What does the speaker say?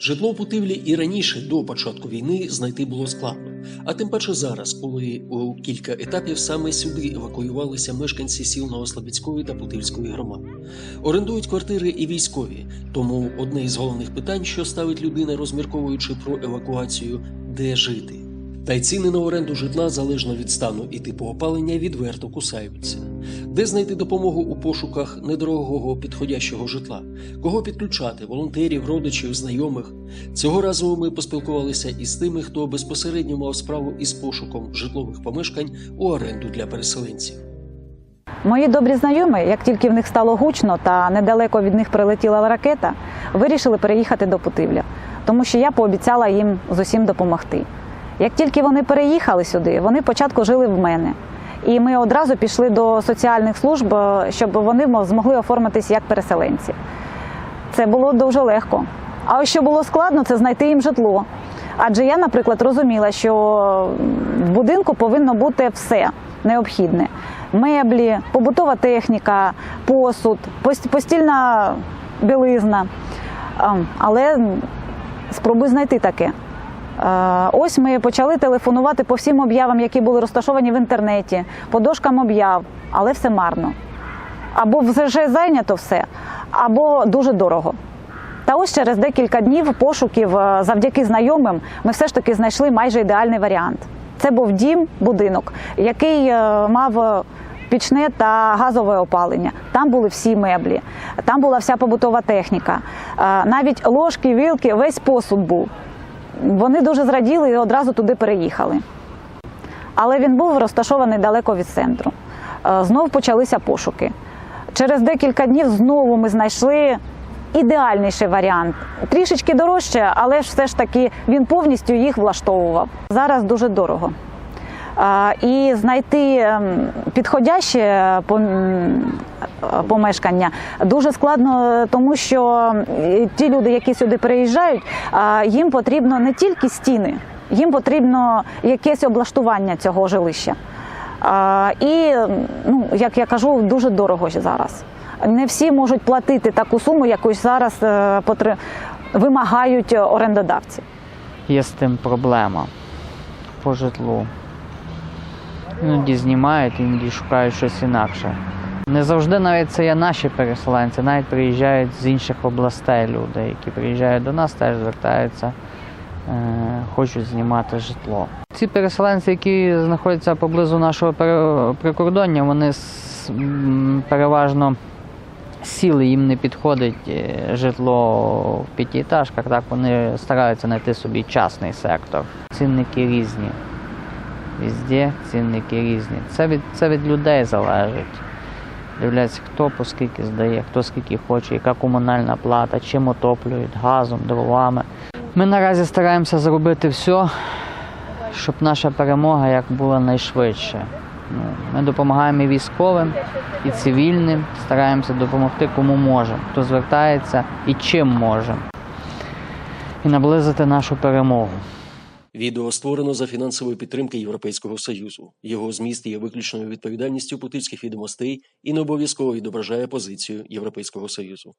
Житло в Путивлі і раніше до початку війни знайти було складно. А тим паче зараз, коли у кілька етапів саме сюди евакуювалися мешканці сіл Новослобідської та Путивльської громад. Орендують квартири і військові. Тому одне із головних питань, що ставить людина, розмірковуючи про евакуацію, де жити. Та й ціни на оренду житла залежно від стану і типу опалення відверто кусаються. Де знайти допомогу у пошуках недорогого підходящого житла? Кого підключати? Волонтерів, родичів, знайомих? Цього разу ми поспілкувалися із тими, хто безпосередньо мав справу із пошуком житлових помешкань у оренду для переселенців. Мої добрі знайомі, як тільки в них стало гучно та недалеко від них прилетіла ракета, вирішили переїхати до Путивля, тому що я пообіцяла їм з усім допомогти. Як тільки вони переїхали сюди, вони спочатку жили в мене. І ми одразу пішли до соціальних служб, е, щоб вони змогли оформитись як переселенці. Це було дуже легко. А ось що було складно, це знайти їм житло. Адже я, наприклад, розуміла, що в будинку повинно бути все необхідне: меблі, побутова техніка, посуд, пост- постільна білизна. Але спробуй знайти таке. Е, Ось ми почали телефонувати по всім об'явам, які були розташовані в інтернеті, по дошкам об'яв, але все марно. Або вже зайнято все, або дуже дорого. Та ось через декілька днів пошуків е, завдяки знайомим ми все ж таки знайшли майже ідеальний варіант. Це був дім, будинок, який е, мав пічне та газове опалення. Там були всі меблі, там була вся побутова техніка, навіть ложки, вілки, весь посуд був. Вони дуже зраділи і одразу туди переїхали. Але він був розташований далеко від центру. Знову Знов почалися пошуки. Через декілька днів знову ми знайшли ідеальніший варіант. Трішечки дорожче, але все ж таки він повністю їх влаштовував. Зараз дуже дорого. Е, І знайти ем, підходяще е, помешкання дуже складно, тому що е, ті люди, які сюди приїжджають, е, їм потрібно не тільки стіни, їм потрібно якесь облаштування цього жилища. І, ну, як я кажу, дуже дорого зараз. Не всі можуть платити таку суму, яку зараз е, потр- вимагають орендодавці. Є з тим проблема по житлу. Іноді знімають, іноді шукають щось інакше. Не завжди навіть це є наші переселенці, навіть приїжджають з інших областей люди, які приїжджають до нас, теж звертаються, е, хочуть знімати житло. Ці переселенці, які знаходяться поблизу нашого прикордоння, вони переважно сіли, їм не підходить е, житло в п'ятиэтажках, так вони стараються знайти собі частний сектор. Цінники різні. Везде цінники різні. Це від, це від людей залежить. Дивляться, хто по скільки здає, хто скільки хоче, яка комунальна плата, чим отоплюють, газом, дровами. Ми наразі стараємося зробити все, щоб наша перемога як була найшвидше. Ну, ми допомагаємо і військовим, і цивільним, стараємося допомогти кому можемо, хто звертається і чим можемо. І наблизити нашу перемогу. Відео створено за фінансової підтримки Європейського Союзу. Його зміст є виключною відповідальністю путильських відомостей і не обов'язково відображає позицію Європейського Союзу.